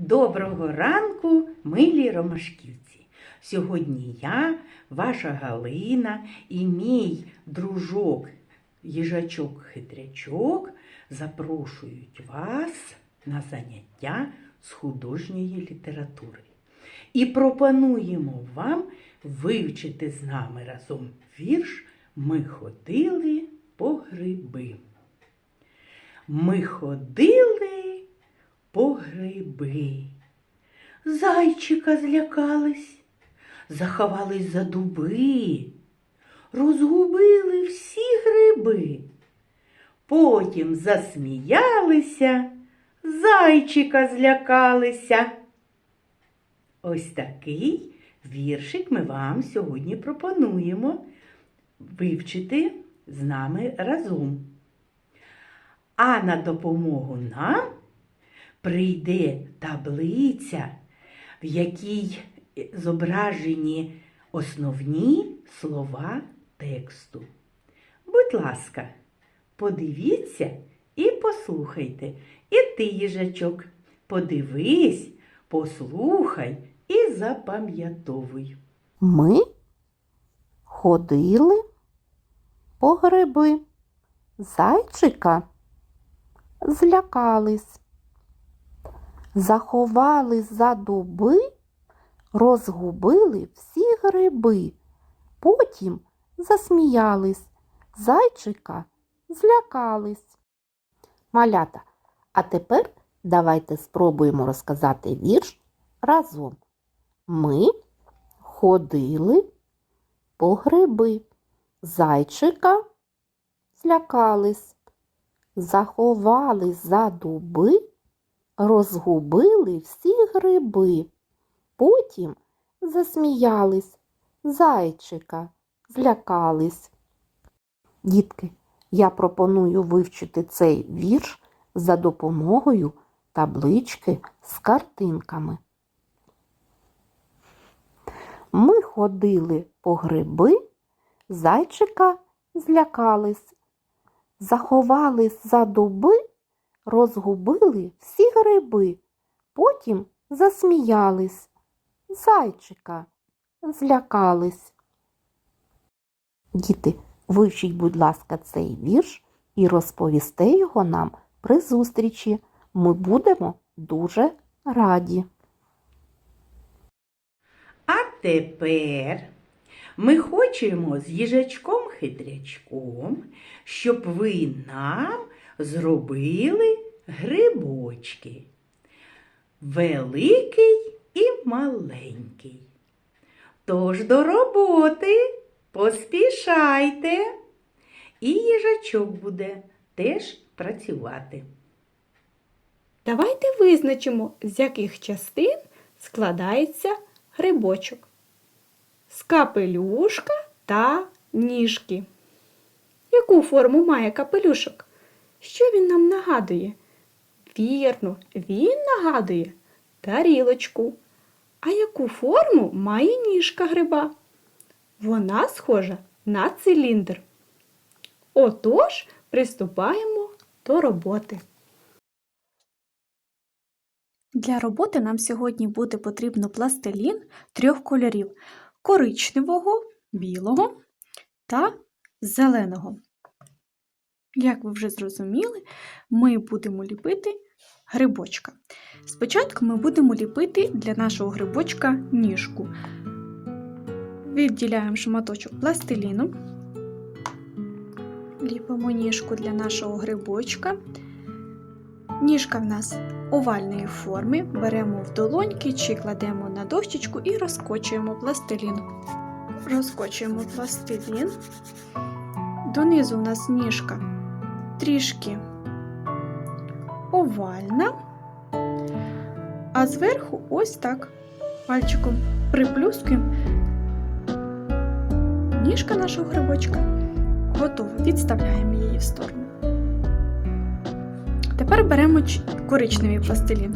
Доброго ранку, милі ромашківці! Сьогодні я, ваша Галина і мій дружок їжачок-хитрячок запрошують вас на заняття з художньої літератури. І пропонуємо вам вивчити з нами разом вірш Ми ходили по гриби. Ми ходили по гриби. Зайчика злякались, заховались за дуби, розгубили всі гриби. Потім засміялися, зайчика злякалися. Ось такий віршик ми вам сьогодні пропонуємо вивчити з нами разом. А на допомогу нам прийде таблиця, в якій зображені основні слова тексту. Будь ласка, подивіться і послухайте. І ти, їжачок, подивись, послухай і запам'ятовуй. Ми ходили по гриби. Зайчика злякались, заховались за дуби, розгубили всі гриби. Потім засміялись, зайчика злякались. Малята, а тепер давайте спробуємо розказати вірш разом. Ми ходили по гриби. Зайчика злякались, заховались за дуби, розгубили всі гриби. Потім засміялись, зайчика злякались. Дітки, я пропоную вивчити цей вірш за допомогою таблички з картинками. Ми ходили по гриби, зайчика злякались, заховались за дуби, розгубили всі гриби, потім засміялись, зайчика злякались. Діти, вивчіть, будь ласка, цей вірш і розповісте його нам при зустрічі. Ми будемо дуже раді. А тепер ми хочемо з їжачком-хитрячком, щоб ви нам зробили грибочки. Великий і маленький. Тож до роботи поспішайте. І їжачок буде теж працювати. Давайте визначимо, з яких частин складається грибочок. З капелюшка та ніжки. Яку форму має капелюшок? Що він нам нагадує? Вірно, він нагадує тарілочку. А яку форму має ніжка гриба? Вона схожа на циліндр. Отож, приступаємо до роботи. Для роботи нам сьогодні буде потрібно пластилін трьох кольорів коричневого, білого та зеленого. Як ви вже зрозуміли, ми будемо ліпити грибочка. Спочатку ми будемо ліпити для нашого грибочка ніжку. Відділяємо шматочок пластиліну, ліпимо ніжку для нашого грибочка. Ніжка в нас овальної форми, беремо в долоньки чи кладемо на дощечку і розкочуємо пластилін. Розкочуємо пластилін. Донизу у нас ніжка трішки овальна, а зверху ось так пальчиком приплюскуємо. Ніжка нашого грибочка готова. Відставляємо її в сторону. Тепер беремо коричневий пластилін.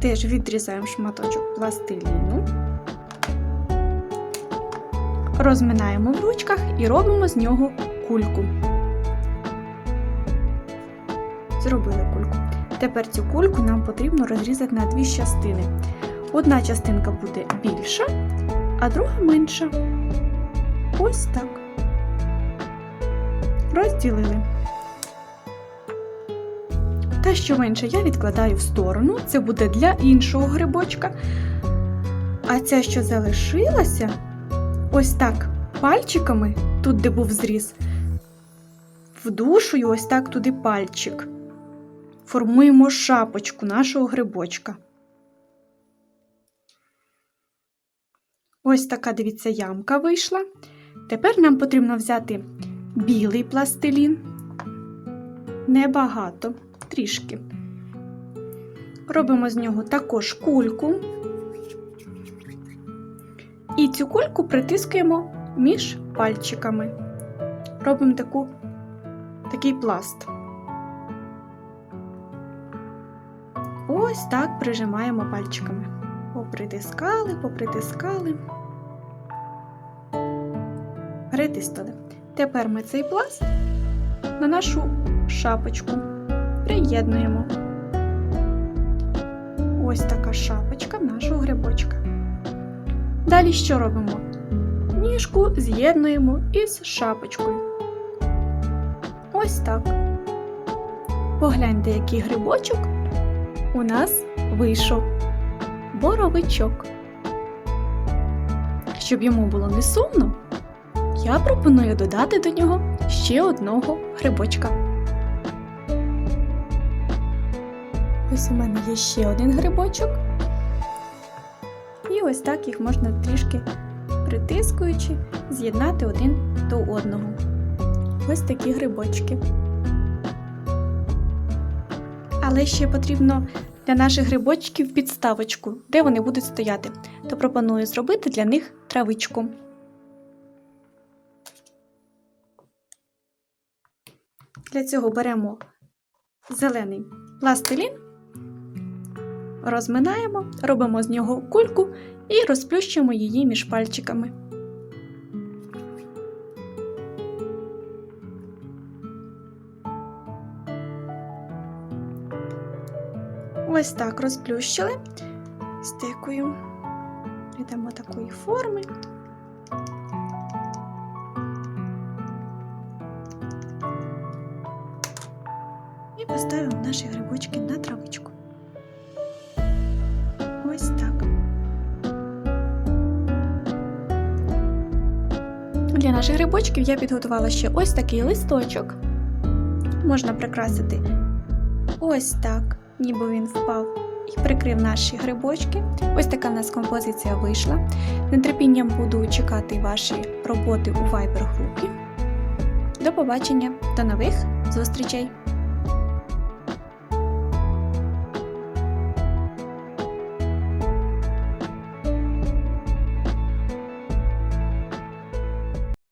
Теж відрізаємо шматочок пластиліну, розминаємо в ручках і робимо з нього кульку. Зробили кульку. Тепер цю кульку нам потрібно розрізати на дві частини. Одна частинка буде більша, а друга менша. Ось так. Розділили. Те, що менше, я відкладаю в сторону. Це буде для іншого грибочка. А ця, що залишилася, ось так пальчиками, тут де був зріз, вдушую ось так туди пальчик. Формуємо шапочку нашого грибочка. Ось така, дивіться, ямка вийшла. Тепер нам потрібно взяти білий пластилін. Небагато, трішки. Робимо з нього також кульку. І цю кульку притискуємо між пальчиками. Робимо таку, такий пласт. Ось так прижимаємо пальчиками. Попритискали, попритискали. Притиснули. Тепер ми цей пласт на нашу шапочку приєднуємо. Ось така шапочка нашого грибочка. Далі що робимо? Ніжку з'єднуємо із шапочкою. Ось так. Погляньте, який грибочок у нас вийшов. Боровичок. Щоб йому було не сумно, я пропоную додати до нього ще одного грибочка. Ось у мене є ще один грибочок. І ось так їх можна трішки притискуючи, з'єднати один до одного. Ось такі грибочки. Але ще потрібно для наших грибочків підставочку, де вони будуть стояти. То пропоную зробити для них травичку. Для цього беремо зелений пластилін, розминаємо, робимо з нього кульку і розплющуємо її між пальчиками. Ось так розплющили стикою. Йдемо такої форми. І поставимо наші грибочки на травичку. Ось так. Для наших грибочків я підготувала ще ось такий листочок. Можна прикрасити ось так, ніби він впав і прикрив наші грибочки. Ось така в нас композиція вийшла. Нетерпінням буду чекати ваші роботи у Viber групі. До побачення, до нових зустрічей!